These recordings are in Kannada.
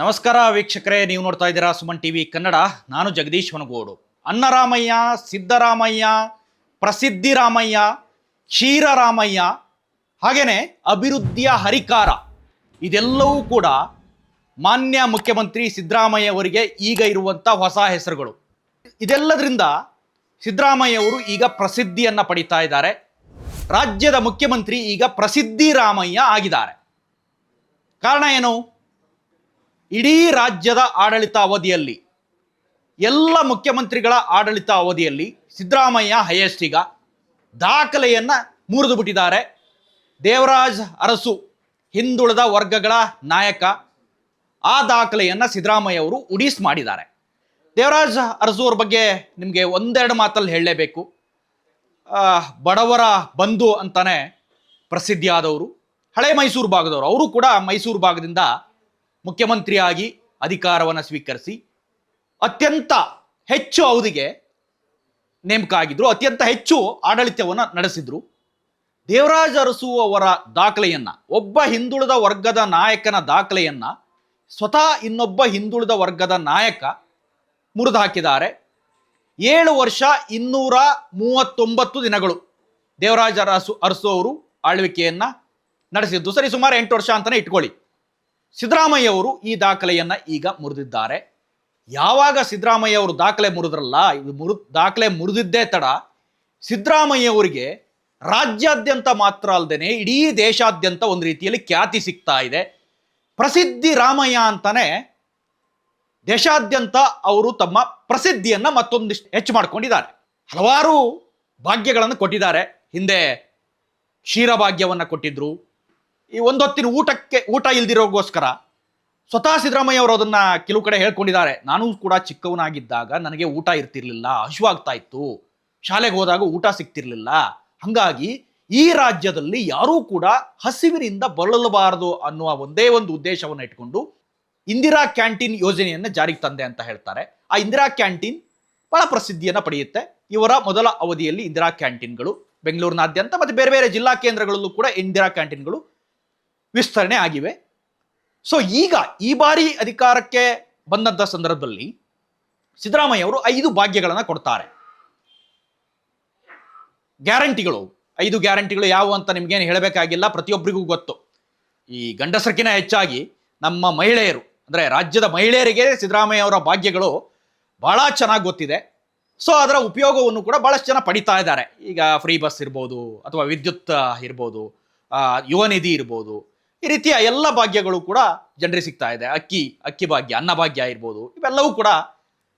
ನಮಸ್ಕಾರ ವೀಕ್ಷಕರೇ, ನೀವು ನೋಡ್ತಾ ಇದ್ದೀರಾ ಸುಮನ್ ಟಿವಿ ಕನ್ನಡ. ನಾನು ಜಗದೀಶ್ ವನಗೋಡು ಅನ್ನರಾಮಯ್ಯ, ಸಿದ್ದರಾಮಯ್ಯ ಪ್ರಸಿದ್ಧಿ ರಾಮಯ್ಯ ಕ್ಷೀರರಾಮಯ್ಯ, ಹಾಗೇನೆ ಅಭಿವೃದ್ಧಿಯ ಹರಿಕಾರ, ಇದೆಲ್ಲವೂ ಕೂಡ ಮಾನ್ಯ ಮುಖ್ಯಮಂತ್ರಿ ಸಿದ್ದರಾಮಯ್ಯ ಅವರಿಗೆ ಈಗ ಇರುವಂಥ ಹೊಸ ಹೆಸರುಗಳು. ಇದೆಲ್ಲದರಿಂದ ಸಿದ್ದರಾಮಯ್ಯ ಅವರು ಈಗ ಪ್ರಸಿದ್ಧಿಯನ್ನು ಪಡಿತಾ ಇದ್ದಾರೆ. ರಾಜ್ಯದ ಮುಖ್ಯಮಂತ್ರಿ ಈಗ ಪ್ರಸಿದ್ಧಿ ರಾಮಯ್ಯ ಆಗಿದ್ದಾರೆ. ಕಾರಣ ಏನು? ಇಡೀ ರಾಜ್ಯದ ಆಡಳಿತ ಅವಧಿಯಲ್ಲಿ ಎಲ್ಲ ಮುಖ್ಯಮಂತ್ರಿಗಳ ಆಡಳಿತ ಅವಧಿಯಲ್ಲಿ ಸಿದ್ದರಾಮಯ್ಯ ಹೈಯೆಸ್ಟ್ ದಾಖಲೆಯನ್ನು ದಾಖಲೆಯನ್ನ ಮುರಿದು ಬಿಟ್ಟಿದ್ದಾರೆ. ದೇವರಾಜ್ ಅರಸು ಹಿಂದುಳಿದ ವರ್ಗಗಳ ನಾಯಕ ಆ ದಾಖಲೆಯನ್ನು ಸಿದ್ದರಾಮಯ್ಯ ಅವರು ಉಡೀಸ್ ಮಾಡಿದ್ದಾರೆ. ದೇವರಾಜ್ ಅರಸು ಅವ್ರ ಬಗ್ಗೆ ನಿಮಗೆ ಒಂದೆರಡು ಮಾತಲ್ಲಿ ಹೇಳಲೇಬೇಕು. ಬಡವರ ಬಂಧು ಅಂತಾನೆ ಪ್ರಸಿದ್ಧಿಯಾದವರು, ಹಳೆ ಮೈಸೂರು ಭಾಗದವರು, ಅವರು ಕೂಡ ಮೈಸೂರು ಭಾಗದಿಂದ ಮುಖ್ಯಮಂತ್ರಿಯಾಗಿ ಅಧಿಕಾರವನ್ನು ಸ್ವೀಕರಿಸಿ ಅತ್ಯಂತ ಹೆಚ್ಚು ಅವಧಿಗೆ ನೇಮಕ ಆಗಿದ್ರು ಅತ್ಯಂತ ಹೆಚ್ಚು ಆಡಳಿತವನ್ನು ನಡೆಸಿದ್ರು. ದೇವರಾಜ ಅರಸು ಅವರ ದಾಖಲೆಯನ್ನು, ಒಬ್ಬ ಹಿಂದುಳಿದ ವರ್ಗದ ನಾಯಕನ ದಾಖಲೆಯನ್ನು, ಸ್ವತಃ ಇನ್ನೊಬ್ಬ ಹಿಂದುಳಿದ ವರ್ಗದ ನಾಯಕ ಮುರಿದು ಹಾಕಿದ್ದಾರೆ ಏಳು ವರ್ಷ ಇನ್ನೂರ ಮೂವತ್ತೊಂಬತ್ತು ದಿನಗಳು ದೇವರಾಜ ಅರಸು ಅರಸು ಅವರು ಆಳ್ವಿಕೆಯನ್ನ ನಡೆಸಿದ್ದು. ಸರಿ, ಸುಮಾರು ಎಂಟು ವರ್ಷ ಅಂತಾನೆ ಇಟ್ಕೊಳ್ಳಿ. ಸಿದ್ದರಾಮಯ್ಯ ಅವರು ಈ ದಾಖಲೆಯನ್ನ ಈಗ ಮುರಿದಿದ್ದಾರೆ. ಯಾವಾಗ ಸಿದ್ದರಾಮಯ್ಯ ಅವರು ದಾಖಲೆ ಮುರಿದ್ರಲ್ಲ, ಇದು ಮುರು, ದಾಖಲೆ ಮುರಿದಿದ್ದೇ ತಡ ಸಿದ್ದರಾಮಯ್ಯ ಅವರಿಗೆ ರಾಜ್ಯಾದ್ಯಂತ ಮಾತ್ರ ಅಲ್ಲದೆ ಇಡೀ ದೇಶಾದ್ಯಂತ ಒಂದು ರೀತಿಯಲ್ಲಿ ಖ್ಯಾತಿ ಸಿಗ್ತಾ ಇದೆ. ಪ್ರಸಿದ್ಧಿ ರಾಮಯ್ಯ ಅಂತಾನೆ ದೇಶಾದ್ಯಂತ ಅವರು ತಮ್ಮ ಪ್ರಸಿದ್ಧಿಯನ್ನು ಮತ್ತೊಂದಿಷ್ಟು ಹೆಚ್ಚು ಮಾಡಿಕೊಂಡಿದ್ದಾರೆ. ಹಲವಾರು ಭಾಗ್ಯಗಳನ್ನು ಕೊಟ್ಟಿದ್ದಾರೆ. ಹಿಂದೆ ಕ್ಷೀರಭಾಗ್ಯವನ್ನು ಕೊಟ್ಟಿದ್ರು ಈ ಒಂದೊತ್ತಿನ ಊಟಕ್ಕೆ, ಊಟ ಇಲ್ದಿರೋಗೋಸ್ಕರ ಸ್ವತಃ ಸಿದ್ದರಾಮಯ್ಯ ಅವರು ಅದನ್ನ ಕೆಲವು ಕಡೆ ಹೇಳ್ಕೊಂಡಿದ್ದಾರೆ. ನಾನು ಕೂಡ ಚಿಕ್ಕವನಾಗಿದ್ದಾಗ ನನಗೆ ಊಟ ಇರ್ತಿರ್ಲಿಲ್ಲ ಹಸಿವಾಗ್ತಾ ಇತ್ತು. ಶಾಲೆಗೆ ಹೋದಾಗ ಊಟ ಸಿಗ್ತಿರ್ಲಿಲ್ಲ. ಹಂಗಾಗಿ ಈ ರಾಜ್ಯದಲ್ಲಿ ಯಾರೂ ಕೂಡ ಹಸಿವಿನಿಂದ ಬಳಲಬಾರದು ಅನ್ನುವ ಒಂದೇ ಒಂದು ಉದ್ದೇಶವನ್ನು ಇಟ್ಕೊಂಡು ಇಂದಿರಾ ಕ್ಯಾಂಟೀನ್ ಯೋಜನೆಯನ್ನು ಜಾರಿಗೆ ತಂದೆ ಅಂತ ಹೇಳ್ತಾರೆ. ಆ ಇಂದಿರಾ ಕ್ಯಾಂಟೀನ್ ಬಹಳ ಪ್ರಸಿದ್ಧಿಯನ್ನು ಪಡೆಯುತ್ತೆ. ಇವರ ಮೊದಲ ಅವಧಿಯಲ್ಲಿ ಇಂದಿರಾ ಕ್ಯಾಂಟೀನ್ಗಳು ಬೆಂಗಳೂರಿನಾದ್ಯಂತ ಮತ್ತು ಬೇರೆ ಬೇರೆ ಜಿಲ್ಲಾ ಕೇಂದ್ರಗಳಲ್ಲೂ ಕೂಡ ಇಂದಿರಾ ಕ್ಯಾಂಟೀನ್ಗಳು ವಿಸ್ತರಣೆ ಆಗಿವೆ. ಸೊ ಈಗ ಈ ಬಾರಿ ಅಧಿಕಾರಕ್ಕೆ ಬಂದಂಥ ಸಂದರ್ಭದಲ್ಲಿ ಸಿದ್ದರಾಮಯ್ಯ ಅವರು ಐದು ಭಾಗ್ಯಗಳನ್ನು ಕೊಡ್ತಾರೆ. ಗ್ಯಾರಂಟಿಗಳು. ಐದು ಗ್ಯಾರಂಟಿಗಳು ಯಾವುವು ಅಂತ ನಿಮಗೇನು ಹೇಳಬೇಕಾಗಿಲ್ಲ ಪ್ರತಿಯೊಬ್ಬರಿಗೂ ಗೊತ್ತು. ಈ ಗಂಡಸರಕ್ಕಿಂತ ಹೆಚ್ಚಾಗಿ ನಮ್ಮ ಮಹಿಳೆಯರು, ಅಂದರೆ ರಾಜ್ಯದ ಮಹಿಳೆಯರಿಗೆ ಸಿದ್ದರಾಮಯ್ಯ ಅವರ ಭಾಗ್ಯಗಳು ಬಹಳ ಚೆನ್ನಾಗಿ ಗೊತ್ತಿದೆ. ಸೊ ಅದರ ಉಪಯೋಗವನ್ನು ಕೂಡ ಬಹಳಷ್ಟು ಜನ ಪಡಿತಾ ಇದ್ದಾರೆ. ಈಗ ಫ್ರೀ ಬಸ್ ಇರ್ಬೋದು, ಅಥವಾ ವಿದ್ಯುತ್ ಇರ್ಬೋದು ಯುವ ನಿಧಿ ಇರ್ಬೋದು ಈ ರೀತಿಯ ಎಲ್ಲ ಭಾಗ್ಯಗಳು ಕೂಡ ಜನರಿಗೆ ಸಿಗ್ತಾ ಇದೆ. ಅಕ್ಕಿ ಅಕ್ಕಿ ಭಾಗ್ಯ, ಅನ್ನ ಭಾಗ್ಯ ಇರ್ಬೋದು ಇವೆಲ್ಲವೂ ಕೂಡ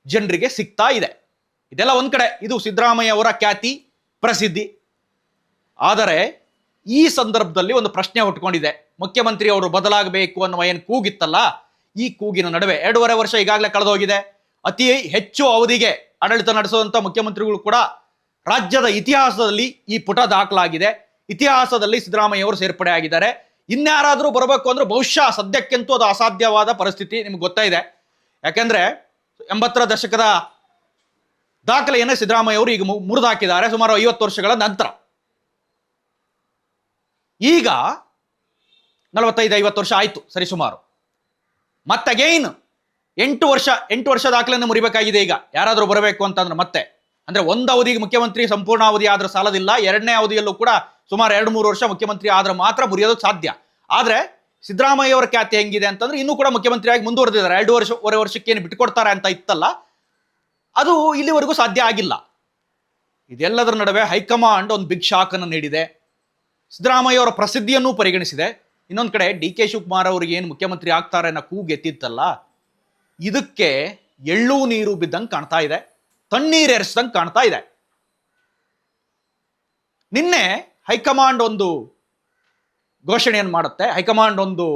ಜನರಿಗೆ ಸಿಗ್ತಾ ಇದೆ. ಇದೆಲ್ಲ ಒಂದು ಕಡೆ. ಇದು ಸಿದ್ದರಾಮಯ್ಯ ಅವರ ಖ್ಯಾತಿ, ಪ್ರಸಿದ್ಧಿ. ಆದರೆ ಈ ಸಂದರ್ಭದಲ್ಲಿ ಒಂದು ಪ್ರಶ್ನೆ ಹುಟ್ಕೊಂಡಿದೆ. ಮುಖ್ಯಮಂತ್ರಿ ಅವರು ಬದಲಾಗಬೇಕು ಅನ್ನುವ ಏನು ಕೂಗಿತ್ತಲ್ಲ, ಈ ಕೂಗಿನ ನಡುವೆ ಎರಡೂವರೆ ವರ್ಷ ಈಗಾಗಲೇ ಕಳೆದೋಗಿದೆ. ಅತಿ ಹೆಚ್ಚು ಅವಧಿಗೆ ಆಡಳಿತ ನಡೆಸುವಂಥ ಮುಖ್ಯಮಂತ್ರಿಗಳು ಕೂಡ ರಾಜ್ಯದ ಇತಿಹಾಸದಲ್ಲಿ ಈ ಪುಟ ದಾಖಲಾಗಿದೆ. ಇತಿಹಾಸದಲ್ಲಿ ಸಿದ್ದರಾಮಯ್ಯ ಅವರು ಸೇರ್ಪಡೆ ಆಗಿದ್ದಾರೆ ಇನ್ಯಾರಾದರೂ ಬರಬೇಕು ಅಂದರೆ ಬಹುಶಃ ಸದ್ಯಕ್ಕಿಂತೂ ಅದು ಅಸಾಧ್ಯವಾದ ಪರಿಸ್ಥಿತಿ ನಿಮ್ಗೆ ಗೊತ್ತಾ ಇದೆ. ಯಾಕೆಂದರೆ ಎಂಬತ್ತರ ದಶಕದ ದಾಖಲೆಯನ್ನು ಸಿದ್ದರಾಮಯ್ಯ ಅವರು ಈಗ ಮುರಿದಾಕಿದ್ದಾರೆ ಮುರಿದು ಸುಮಾರು ಐವತ್ತು ವರ್ಷಗಳ ನಂತರ. ಈಗ ನಲವತ್ತೈದು, ಐವತ್ತು ವರ್ಷ ಆಯ್ತು ಸರಿಸುಮಾರು ಮತ್ತೆ ಅಗೈನ್ ಎಂಟು ವರ್ಷ ಎಂಟು ವರ್ಷ ದಾಖಲೆಯನ್ನು ಮುರಿಬೇಕಾಗಿದೆ ಈಗ. ಯಾರಾದರೂ ಬರಬೇಕು ಅಂತಂದ್ರೆ ಮತ್ತೆ. ಅಂದ್ರೆ ಒಂದು ಅವಧಿಗೆ ಮುಖ್ಯಮಂತ್ರಿ ಸಂಪೂರ್ಣ ಅವಧಿ ಆದರೂ ಸಾಲದಿಲ್ಲ. ಎರಡನೇ ಅವಧಿಯಲ್ಲೂ ಕೂಡ ಸುಮಾರು ಎರಡು ಮೂರು ವರ್ಷ ಮುಖ್ಯಮಂತ್ರಿ ಆದ್ರೆ ಮಾತ್ರ ಮುರಿಯೋದಕ್ಕೆ ಸಾಧ್ಯ. ಆದ್ರೆ ಸಿದ್ದರಾಮಯ್ಯ ಅವರ ಖ್ಯಾತಿ ಹೆಂಗಿದೆ ಅಂತಂದ್ರೆ ಇನ್ನೂ ಕೂಡ ಮುಖ್ಯಮಂತ್ರಿಯಾಗಿ ಮುಂದುವರೆದಿದ್ದಾರೆ. ಎರಡು ವರ್ಷ ವರ್ಷಕ್ಕೆ ಏನು ಬಿಟ್ಕೊಡ್ತಾರೆ ಅಂತ ಇತ್ತಲ್ಲ, ಅದು ಇಲ್ಲಿವರೆಗೂ ಸಾಧ್ಯ ಆಗಿಲ್ಲ. ಇದೆಲ್ಲದರ ನಡುವೆ ಹೈಕಮಾಂಡ್ ಒಂದು ಬಿಗ್ ಶಾಕ್ ಅನ್ನು ನೀಡಿದೆ. ಸಿದ್ದರಾಮಯ್ಯ ಅವರ ಪ್ರಸಿದ್ಧಿಯನ್ನು ಪರಿಗಣಿಸಿದೆ. ಇನ್ನೊಂದು ಕಡೆ ಡಿ ಕೆ ಶಿವಕುಮಾರ್ ಅವರಿಗೆ ಏನು ಮುಖ್ಯಮಂತ್ರಿ ಆಗ್ತಾರೆ ಅನ್ನೋ ಕೂಗು ಎತ್ತಿತ್ತಲ್ಲ, ಇದಕ್ಕೆ ಎಳ್ಳು ನೀರು ಬಿದ್ದಂಗೆ ಕಾಣ್ತಾ ಇದೆ, ತಣ್ಣೀರು ಎರೆಸ್ದಂಗೆ ಕಾಣ್ತಾ ಇದೆ. ನಿನ್ನೆ ಹೈಕಮಾಂಡ್ ಒಂದು ಘೋಷಣೆಯನ್ನು ಮಾಡುತ್ತೆ. ಹೈಕಮಾಂಡ್ ಒಂದು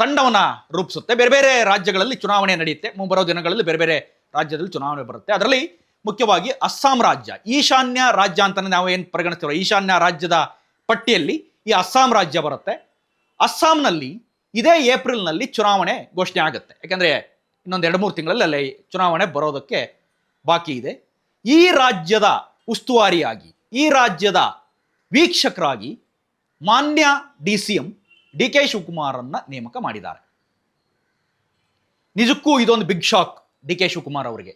ತಂಡವನ್ನು ರೂಪಿಸುತ್ತೆ. ಬೇರೆ ಬೇರೆ ರಾಜ್ಯಗಳಲ್ಲಿ ಚುನಾವಣೆ ನಡೆಯುತ್ತೆ. ಮುಂಬರೋ ದಿನಗಳಲ್ಲಿ ಬೇರೆ ಬೇರೆ ರಾಜ್ಯದಲ್ಲಿ ಚುನಾವಣೆ ಬರುತ್ತೆ. ಅದರಲ್ಲಿ ಮುಖ್ಯವಾಗಿ ಅಸ್ಸಾಂ ರಾಜ್ಯ. ಈಶಾನ್ಯ ರಾಜ್ಯ ಅಂತ ನಾವು ಏನು ಪರಿಗಣಿಸ್ತೀವೋ ಈಶಾನ್ಯ ರಾಜ್ಯದ ಪಟ್ಟಿಯಲ್ಲಿ ಈ ಅಸ್ಸಾಂ ರಾಜ್ಯ ಬರುತ್ತೆ. ಅಸ್ಸಾಂನಲ್ಲಿ ಇದೇ ಏಪ್ರಿಲ್ನಲ್ಲಿ ಚುನಾವಣೆ ಘೋಷಣೆ ಆಗುತ್ತೆ. ಯಾಕಂದ್ರೆ ಇನ್ನೊಂದು ಎರಡು ಮೂರು ತಿಂಗಳಲ್ಲಿ ಅಲ್ಲಿ ಚುನಾವಣೆ ಬರೋದಕ್ಕೆ ಬಾಕಿ ಇದೆ. ಈ ರಾಜ್ಯದ ಉಸ್ತುವಾರಿಯಾಗಿ, ಈ ರಾಜ್ಯದ ವೀಕ್ಷಕರಾಗಿ ಮಾನ್ಯ D C M D K ಶಿವಕುಮಾರನ್ನ ನೇಮಕ ಮಾಡಿದ್ದಾರೆ. ನಿಜಕ್ಕೂ ಇದೊಂದು big shock D K Shivakumar ಅವರಿಗೆ.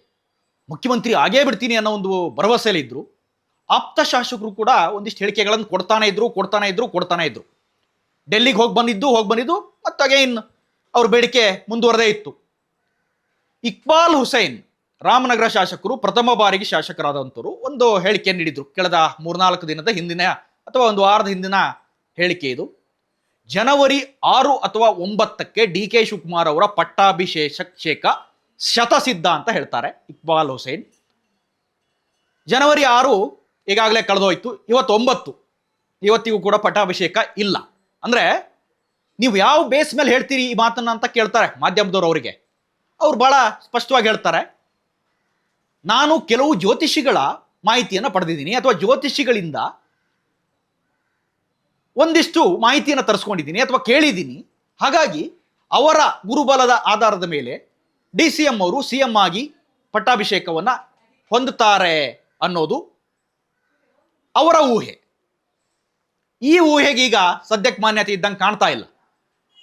ಮುಖ್ಯಮಂತ್ರಿ ಆಗೇ ಬಿಡ್ತೀನಿ ಅನ್ನೋ ಒಂದು ಭರವಸೆಯಲ್ಲಿ ಇದ್ರು. ಆಪ್ತ ಶಾಸಕರು ಕೂಡ ಒಂದಿಷ್ಟು ಹೇಳಿಕೆಗಳನ್ನು ಕೊಡ್ತಾನೆ ಇದ್ರು ಕೊಡ್ತಾನೆ ಇದ್ರು ಕೊಡ್ತಾನೆ ಇದ್ರು. ಡೆಲ್ಲಿಗೆ ಹೋಗಿ ಬಂದಿದ್ದು ಹೋಗಿ ಬಂದಿದ್ದು ಮತ್ತು ಅಗೈನ್ ಅವ್ರ ಬೇಡಿಕೆ ಮುಂದುವರೆದೇ ಇತ್ತು. ಇಕ್ಬಾಲ್ ಹುಸೈನ್ ರಾಮನಗರ ಶಾಸಕರು ಪ್ರಥಮ ಬಾರಿಗೆ ಶಾಸಕರಾದಂಥವ್ರು ಒಂದು ಹೇಳಿಕೆ ನೀಡಿದರು. ಕಳೆದ ಮೂರ್ನಾಲ್ಕು ದಿನದ ಹಿಂದಿನ ಅಥವಾ ಒಂದು ವಾರದ ಹಿಂದಿನ ಹೇಳಿಕೆ ಇದು. ಜನವರಿ ಆರು ಅಥವಾ ಒಂಬತ್ತಕ್ಕೆ ಡಿ ಕೆ ಶಿವಕುಮಾರ್ ಅವರ ಪಟ್ಟಾಭಿಷೇಕ ಶತಸಿದ್ಧ ಅಂತ ಹೇಳ್ತಾರೆ ಇಕ್ಬಾಲ್ ಹುಸೇನ್. ಜನವರಿ ಆರು ಈಗಾಗಲೇ ಕಳೆದೋಯ್ತು. ಇವತ್ತೊಂಬತ್ತು ಇವತ್ತಿಗೂ ಕೂಡ ಪಟ್ಟಾಭಿಷೇಕ ಇಲ್ಲ. ಅಂದ್ರೆ ನೀವು ಯಾವ ಬೇಸ್ ಮೇಲೆ ಹೇಳ್ತೀರಿ ಈ ಮಾತನ್ನ ಅಂತ ಕೇಳ್ತಾರೆ ಮಾಧ್ಯಮದವರು ಅವರಿಗೆ. ಅವ್ರು ಬಹಳ ಸ್ಪಷ್ಟವಾಗಿ ಹೇಳ್ತಾರೆ. ನಾನು ಕೆಲವು ಜ್ಯೋತಿಷಿಗಳ ಮಾಹಿತಿಯನ್ನು ಪಡೆದಿದ್ದೀನಿ ಅಥವಾ ಜ್ಯೋತಿಷಿಗಳಿಂದ ಒಂದಿಷ್ಟು ಮಾಹಿತಿಯನ್ನು ತರಿಸ್ಕೊಂಡಿದ್ದೀನಿ ಅಥವಾ ಕೇಳಿದ್ದೀನಿ. ಹಾಗಾಗಿ ಅವರ ಗುರುಬಲದ ಆಧಾರದ ಮೇಲೆ ಡಿ ಸಿ ಎಂ ಅವರು ಸಿ ಎಂ ಆಗಿ ಪಟ್ಟಾಭಿಷೇಕವನ್ನು ಹೊಂದುತ್ತಾರೆ ಅನ್ನೋದು ಅವರ ಊಹೆ. ಈ ಊಹೆಗೀಗ ಸದ್ಯಕ್ಕೆ ಮಾನ್ಯತೆ ಇದ್ದಂಗೆ ಕಾಣ್ತಾ ಇಲ್ಲ.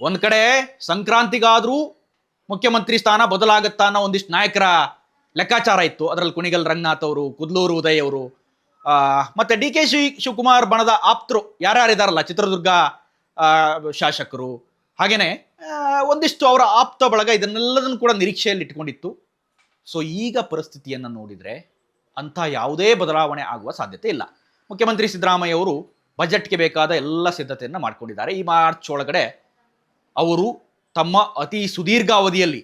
ಒಂದು ಕಡೆ ಸಂಕ್ರಾಂತಿಗಾದರೂ ಮುಖ್ಯಮಂತ್ರಿ ಸ್ಥಾನ ಬದಲಾಗುತ್ತಾ ಅನ್ನೋ ಒಂದಿಷ್ಟು ನಾಯಕರ ಲೆಕ್ಕಾಚಾರ ಇತ್ತು. ಅದರಲ್ಲಿ ಕುಣಿಗಲ್ ರಂಗನಾಥ್ ಅವರು ಕುದ್ಲೂರು ಉದಯ್ ಅವರು ಮತ್ತೆ ಡಿ ಕೆ ಶಿ ಶಿವಕುಮಾರ್ ಬಣದ ಆಪ್ತರು ಯಾರ್ಯಾರಿದಾರಲ್ಲ? ಚಿತ್ರದುರ್ಗ ಶಾಸಕರು. ಹಾಗೇನೆ ಆ, ಒಂದಿಷ್ಟು ಅವರ ಆಪ್ತ ಬಳಗ ಇದನ್ನೆಲ್ಲದನ್ನು ಕೂಡ ನಿರೀಕ್ಷೆಯಲ್ಲಿ ಇಟ್ಕೊಂಡಿತ್ತು. ಸೊ ಈಗ ಪರಿಸ್ಥಿತಿಯನ್ನು ನೋಡಿದರೆ ಅಂಥ ಯಾವುದೇ ಬದಲಾವಣೆ ಆಗುವ ಸಾಧ್ಯತೆ ಇಲ್ಲ. ಮುಖ್ಯಮಂತ್ರಿ ಸಿದ್ದರಾಮಯ್ಯ ಅವರು ಬಜೆಟ್ಗೆ ಬೇಕಾದ ಎಲ್ಲ ಸಿದ್ಧತೆಯನ್ನು ಮಾಡಿಕೊಂಡಿದ್ದಾರೆ. ಈ ಮಾರ್ಚ್ ಒಳಗಡೆ ಅವರು ತಮ್ಮ ಅತಿ ಸುದೀರ್ಘ ಅವಧಿಯಲ್ಲಿ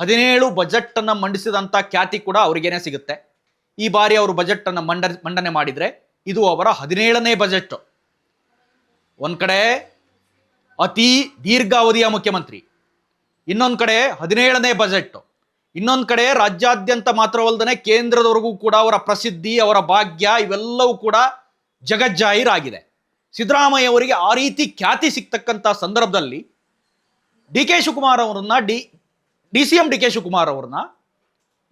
ಹದಿನೇಳು ಬಜೆಟ್ ಅನ್ನ ಮಂಡಿಸಿದಂಥ ಖ್ಯಾತಿ ಕೂಡ ಅವರಿಗೇನೆ ಸಿಗುತ್ತೆ. ಈ ಬಾರಿ ಅವರು ಬಜೆಟ್ ಅನ್ನ ಮಂಡ, ಮಂಡನೆ ಮಾಡಿದ್ರೆ ಇದು ಅವರ ಹದಿನೇಳನೇ ಬಜೆಟ್ ಒಂದ್ ಕಡೆ ಅತಿ ದೀರ್ಘಾವಧಿಯ ಮುಖ್ಯಮಂತ್ರಿ, ಇನ್ನೊಂದು ಕಡೆ ಹದಿನೇಳನೇ ಬಜೆಟ್ ಇನ್ನೊಂದು ಕಡೆ ರಾಜ್ಯಾದ್ಯಂತ ಮಾತ್ರವಲ್ಲದೆ ಕೇಂದ್ರದವರೆಗೂ ಕೂಡ ಅವರ ಪ್ರಸಿದ್ಧಿ, ಅವರ ಭಾಗ್ಯ ಇವೆಲ್ಲವೂ ಕೂಡ ಜಗಜ್ಜಾಹೀರಾಗಿದೆ. ಸಿದ್ದರಾಮಯ್ಯ ಅವರಿಗೆ ಆ ರೀತಿ ಖ್ಯಾತಿ ಸಿಗ್ತಕ್ಕಂಥ ಸಂದರ್ಭದಲ್ಲಿ ಡಿ ಕೆ ಶಿವಕುಮಾರ್ ಅವರನ್ನ D D C M D K Shivakumar ಅವ್ರನ್ನ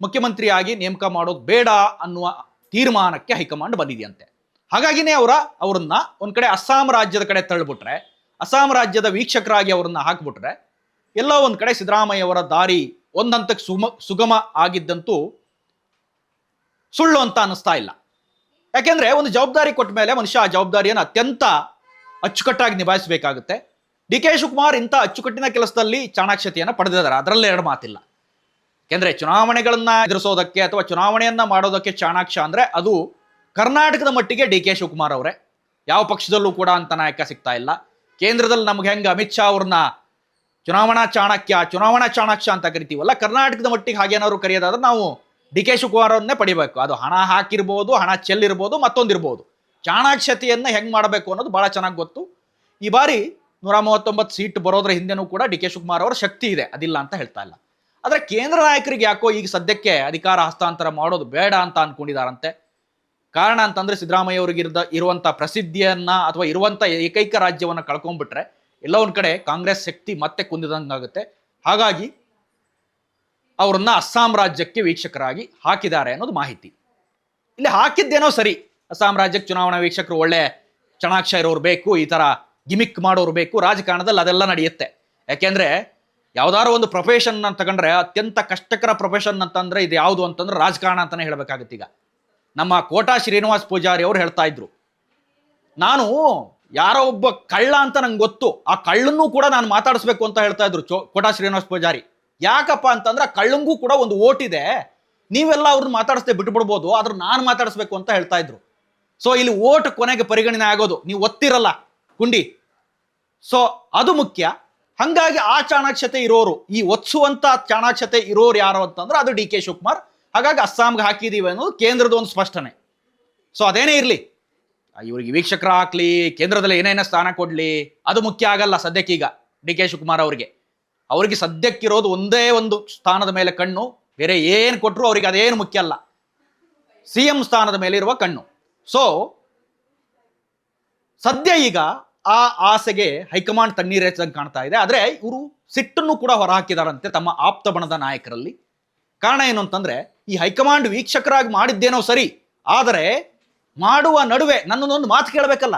ಮುಖ್ಯಮಂತ್ರಿಯಾಗಿ ನೇಮಕ ಮಾಡೋದು ಬೇಡ ಅನ್ನುವ ತೀರ್ಮಾನಕ್ಕೆ ಹೈಕಮಾಂಡ್ ಬಂದಿದೆಯಂತೆ. ಹಾಗಾಗಿನೇ ಅವರ, ಅವರನ್ನ ಒಂದು ಕಡೆ ಅಸ್ಸಾಂ ರಾಜ್ಯದ ಕಡೆ ತಳ್ಳಿಬಿಟ್ರೆ, ಅಸ್ಸಾಂ ರಾಜ್ಯದ ವೀಕ್ಷಕರಾಗಿ ಅವರನ್ನ ಹಾಕ್ಬಿಟ್ರೆ, ಎಲ್ಲ ಒಂದು ಕಡೆ ಸಿದ್ದರಾಮಯ್ಯ ಅವರ ದಾರಿ ಒಂದಂತಕ್ಕೆ ಸುಮ, ಸುಗಮ ಆಗಿದ್ದಂತೂ ಸುಳ್ಳು ಅಂತ ಅನ್ನಿಸ್ತಾ ಇಲ್ಲ. ಯಾಕೆಂದ್ರೆ ಒಂದು ಜವಾಬ್ದಾರಿ ಕೊಟ್ಟ ಮೇಲೆ ಮನುಷ್ಯ ಆ ಜವಾಬ್ದಾರಿಯನ್ನು ಅತ್ಯಂತ ಅಚ್ಚುಕಟ್ಟಾಗಿ ನಿಭಾಯಿಸಬೇಕಾಗುತ್ತೆ. ಡಿ ಕೆ ಶಿವಕುಮಾರ್ ಇಂಥ ಅಚ್ಚುಕಟ್ಟಿನ ಕೆಲಸದಲ್ಲಿ ಚಾಣಾಕ್ಷತೆಯನ್ನು ಪಡೆದಿದ್ದಾರೆ. ಅದರಲ್ಲಿ ಎರಡು ಮಾತಿಲ್ಲ. ಯಾಕೆಂದರೆ ಚುನಾವಣೆಗಳನ್ನು ಎದುರಿಸೋದಕ್ಕೆ ಅಥವಾ ಚುನಾವಣೆಯನ್ನು ಮಾಡೋದಕ್ಕೆ ಚಾಣಾಕ್ಷ ಅಂದರೆ ಅದು ಕರ್ನಾಟಕದ ಮಟ್ಟಿಗೆ ಡಿ ಕೆ ಶಿವಕುಮಾರ್ ಅವರೇ. ಯಾವ ಪಕ್ಷದಲ್ಲೂ ಕೂಡ ಅಂತ ನಾಯಕ ಸಿಗ್ತಾ ಇಲ್ಲ. ಕೇಂದ್ರದಲ್ಲಿ ನಮ್ಗೆ ಹೆಂಗೆ ಅಮಿತ್ ಶಾ ಅವ್ರನ್ನ ಚುನಾವಣಾ ಚಾಣಕ್ಯ, ಚುನಾವಣಾ ಚಾಣಾಕ್ಷ ಅಂತ ಕರಿತೀವಲ್ಲ, ಕರ್ನಾಟಕದ ಮಟ್ಟಿಗೆ ಹಾಗೇನಾದ್ರು ಕರೆಯೋದಾದ್ರೆ ನಾವು ಡಿ ಕೆ ಶಿವಕುಮಾರ್ ಅವ್ರನ್ನೇ ಪಡಿಬೇಕು. ಅದು ಹಣ ಹಾಕಿರ್ಬೋದು, ಹಣ ಚೆಲ್ಲಿರ್ಬೋದು, ಮತ್ತೊಂದಿರ್ಬೋದು. ಚಾಣಾಕ್ಷತೆಯನ್ನು ಹೆಂಗೆ ಮಾಡಬೇಕು ಅನ್ನೋದು ಭಾಳ ಚೆನ್ನಾಗಿ ಗೊತ್ತು. ಈ ಬಾರಿ ನೂರ ಮೂವತ್ತೊಂಬತ್ತು ಸೀಟ್ ಬರೋದ್ರ ಹಿಂದೆನೂ ಕೂಡ ಡಿ ಕೆ ಶಿವಕುಮಾರ್ ಅವರ ಶಕ್ತಿ ಇದೆ, ಅದಿಲ್ಲ ಅಂತ ಹೇಳ್ತಾ ಇಲ್ಲ. ಆದರೆ ಕೇಂದ್ರ ನಾಯಕರಿಗೆ ಯಾಕೋ ಈಗ ಸದ್ಯಕ್ಕೆ ಅಧಿಕಾರ ಹಸ್ತಾಂತರ ಮಾಡೋದು ಬೇಡ ಅಂತ ಅನ್ಕೊಂಡಿದಾರಂತೆ. ಕಾರಣ ಅಂತಂದ್ರೆ ಸಿದ್ದರಾಮಯ್ಯ ಅವರಿಗೆ ಇರುವಂಥ ಪ್ರಸಿದ್ಧಿಯನ್ನ ಅಥವಾ ಇರುವಂಥ ಏಕೈಕ ರಾಜ್ಯವನ್ನು ಕಳ್ಕೊಂಡ್ಬಿಟ್ರೆ ಎಲ್ಲ ಒಂದ್ ಕಡೆ ಕಾಂಗ್ರೆಸ್ ಶಕ್ತಿ ಮತ್ತೆ ಕುಂದಿದಂಗಾಗುತ್ತೆ. ಹಾಗಾಗಿ ಅವ್ರನ್ನ ಅಸ್ಸಾಂ ರಾಜ್ಯಕ್ಕೆ ವೀಕ್ಷಕರಾಗಿ ಹಾಕಿದ್ದಾರೆ ಅನ್ನೋದು ಮಾಹಿತಿ. ಇಲ್ಲಿ ಹಾಕಿದ್ದೇನೋ ಸರಿ, ಅಸ್ಸಾಂ ರಾಜ್ಯಕ್ಕೆ ಚುನಾವಣಾ ವೀಕ್ಷಕರು ಒಳ್ಳೆ ಚಣಾಕ್ಷ ಇರೋರು ಬೇಕು, ಈ ತರ ಗಿಮಿಕ್ ಮಾಡೋರು ಬೇಕು, ರಾಜಕಾರಣದಲ್ಲಿ ಅದೆಲ್ಲ ನಡೆಯುತ್ತೆ. ಯಾಕೆಂದ್ರೆ ಯಾವ್ದಾದ್ರು ಒಂದು ಪ್ರೊಫೆಷನ್ ಅಂತ ತಗೊಂಡ್ರೆ ಅತ್ಯಂತ ಕಷ್ಟಕರ ಪ್ರೊಫೆಷನ್ ಅಂತಂದ್ರೆ ಇದು ಯಾವುದು ಅಂತಂದ್ರೆ ರಾಜಕಾರಣ ಅಂತಾನೆ ಹೇಳಬೇಕಾಗುತ್ತೆ ಈಗ. ನಮ್ಮ ಕೋಟಾ ಶ್ರೀನಿವಾಸ್ ಪೂಜಾರಿ ಅವರು ಹೇಳ್ತಾ ಇದ್ರು. ನಾನು ಯಾರೋ ಒಬ್ಬ ಕಳ್ಳ ಅಂತ ನಂಗೆ ಗೊತ್ತು. ಆ ಕಳ್ಳನ್ನೂ ಕೂಡ ನಾನು ಮಾತಾಡಿಸ್ಬೇಕು ಅಂತ ಹೇಳ್ತಾ ಇದ್ರು ಚೋ, ಕೋಟಾ ಶ್ರೀನಿವಾಸ್ ಪೂಜಾರಿ. ಯಾಕಪ್ಪ ಅಂತಂದ್ರೆ ಕಳ್ಳಂಗೂ ಕೂಡ ಒಂದು ಓಟ್ ಇದೆ. ನೀವೆಲ್ಲ ಅವ್ರನ್ನ ಮಾತಾಡಿಸ್ದೆ ಬಿಟ್ಬಿಡ್ಬೋದು, ಆದ್ರೆ ನಾನು ಮಾತಾಡಿಸ್ಬೇಕು ಅಂತ ಹೇಳ್ತಾ ಇದ್ರು. ಸೊ ಇಲ್ಲಿ ಓಟ್ ಕೊನೆಗೆ ಪರಿಗಣನೆ ಆಗೋದು. ನೀವು ಒತ್ತಿರಲ್ಲ. ಕುಂಡಿ. ಸೊ ಅದು ಮುಖ್ಯ. ಹಂಗಾಗಿ ಆ ಚಾಣಾಕ್ಷತೆ ಇರೋರು, ಈ ಒತ್ಸುವಂತ ಚಾಣಾಕ್ಷತೆ ಇರೋರು ಯಾರು ಅಂತಂದ್ರೆ ಅದು ಡಿ ಕೆ ಶಿವಕುಮಾರ್. ಹಾಗಾಗಿ ಅಸ್ಸಾಂಗೆ ಹಾಕಿದೀವಿ ಅನ್ನೋದು ಕೇಂದ್ರದ ಒಂದು ಸ್ಪಷ್ಟನೆ. ಸೊ ಅದೇನೇ ಇರಲಿ ಇವ್ರಿಗೆ ವೀಕ್ಷಕರ ಹಾಕ್ಲಿ, ಕೇಂದ್ರದಲ್ಲಿ ಏನೇನೋ ಸ್ಥಾನ ಕೊಡ್ಲಿ, ಅದು ಮುಖ್ಯ ಆಗಲ್ಲ ಸದ್ಯಕ್ಕೀಗ ಡಿ ಕೆ ಶಿವಕುಮಾರ್ ಅವರಿಗೆ. ಅವರಿಗೆ ಸದ್ಯಕ್ಕಿರೋದು ಒಂದೇ ಒಂದು ಸ್ಥಾನದ ಮೇಲೆ ಕಣ್ಣು, ಬೇರೆ ಏನು ಕೊಟ್ಟರು ಅವರಿಗೆ ಅದೇನು ಮುಖ್ಯ ಅಲ್ಲ. ಸಿ ಎಂ ಸ್ಥಾನದ ಮೇಲೆ ಇರುವ ಕಣ್ಣು. ಸೊ ಸದ್ಯ ಈಗ ಆ ಆಸೆಗೆ ಹೈಕಮಾಂಡ್ ತಣ್ಣೀರೆಚ್ಚಂಗೆ ಕಾಣ್ತಾ ಇದೆ. ಆದರೆ ಇವರು ಸಿಟ್ಟನ್ನು ಕೂಡ ಹೊರಹಾಕಿದಾರಂತೆ ತಮ್ಮ ಆಪ್ತ ಬಣದ ನಾಯಕರಲ್ಲಿ. ಕಾರಣ ಏನು ಅಂತಂದ್ರೆ, ಈ ಹೈಕಮಾಂಡ್ ವೀಕ್ಷಕರಾಗಿ ಮಾಡಿದ್ದೇನೋ ಸರಿ, ಆದರೆ ಮಾಡುವ ನಡುವೆ ನನ್ನನ್ನೊಂದು ಮಾತು ಕೇಳಬೇಕಲ್ಲ.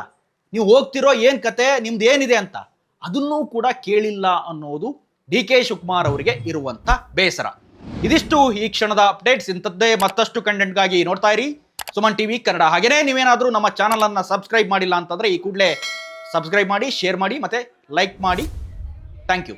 ನೀವು ಹೋಗ್ತಿರೋ ಏನ್ ಕತೆ, ನಿಮ್ದು ಏನಿದೆ ಅಂತ. ಅದನ್ನೂ ಕೂಡ ಕೇಳಿಲ್ಲ ಅನ್ನೋದು ಡಿ ಕೆ ಶಿವಕುಮಾರ್ ಅವರಿಗೆ ಇರುವಂತ ಬೇಸರ. ಇದಿಷ್ಟು ಈ ಕ್ಷಣದ ಅಪ್ಡೇಟ್ಸ್. ಇಂಥದ್ದೇ ಮತ್ತಷ್ಟು ಕಂಟೆಂಟ್ಗಾಗಿ ನೋಡ್ತಾ ಇರಿ. ಸುಮನ್ ಟಿವಿ ಕನ್ನಡ. ಹಾಗೇನೇ ನೀವೇನಾದರೂ ನಮ್ಮ ಚಾನಲ್ ಅನ್ನ ಸಬ್ಸ್ಕ್ರೈಬ್ ಮಾಡಿಲ್ಲ ಅಂತಂದ್ರೆ ಈ ಕೂಡಲೇ ಸಬ್ಸ್ಕ್ರೈಬ್ ಮಾಡಿ ಶೇರ್ ಮಾಡಿ ಮತ್ತೆ ಲೈಕ್ ಮಾಡಿ. Thank you